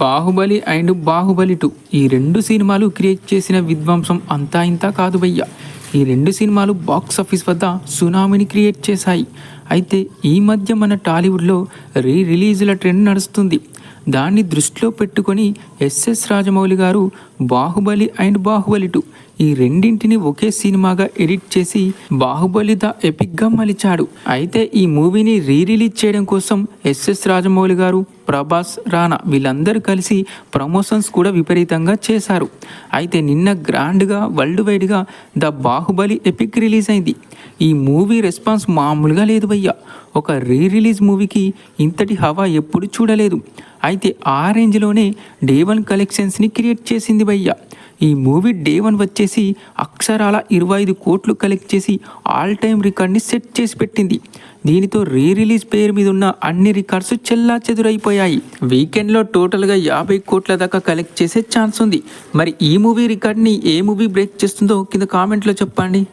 Baahubali and Baahubali two. ఈ రెండు సినిమాలు క్రియేట్ చేసిన విధ్వంసం అంతా ఇంతా కాదు భయ్య. ఈ రెండు సినిమాలు బాక్స్ ఆఫీస్ వద్ద సునామీని క్రియేట్ చేశాయి. అయితే ఈ మధ్య మన టాలీవుడ్లో రీ రిలీజుల ట్రెండ్ నడుస్తుంది. దాన్ని దృష్టిలో పెట్టుకొని ఎస్ఎస్ రాజమౌళి గారు బాహుబలి అండ్ బాహుబలి టూ ఈ రెండింటిని ఒకే సినిమాగా ఎడిట్ చేసి బాహుబలి ద ఎపిక్గా మలిచాడు. అయితే ఈ మూవీని రీ రిలీజ్ చేయడం కోసం ఎస్ఎస్ రాజమౌళి గారు ప్రభాస్ రానా వీళ్ళందరూ కలిసి ప్రమోషన్స్ కూడా విపరీతంగా చేశారు. అయితే నిన్న గ్రాండ్గా వరల్డ్ వైడ్గా ద బాహుబలి ఎపిక్ రిలీజ్ అయింది. ఈ మూవీ రెస్పాన్స్ మామూలుగా లేదు భయ్య. ఒక రీ రిలీజ్ మూవీకి ఇంతటి హవా ఎప్పుడు చూడలేదు. అయితే ఆ రేంజ్లోనే డే వన్ కలెక్షన్స్ని క్రియేట్ చేసింది భయ్య. ఈ మూవీ డే వన్ వచ్చేసి అక్షరాల ఇరవై ఐదు కోట్లు కలెక్ట్ చేసి ఆల్ టైమ్ రికార్డ్ని సెట్ చేసి పెట్టింది. దీనితో రీ రిలీజ్ పేరు మీద ఉన్న అన్ని రికార్డ్స్ చెల్లా చెదురైపోయాయి. వీకెండ్లో టోటల్గా యాభై కోట్ల దాకా కలెక్ట్ చేసే ఛాన్స్ ఉంది. మరి ఈ మూవీ రికార్డ్ని ఏ మూవీ బ్రేక్ చేస్తుందో కింద కామెంట్లో చెప్పండి.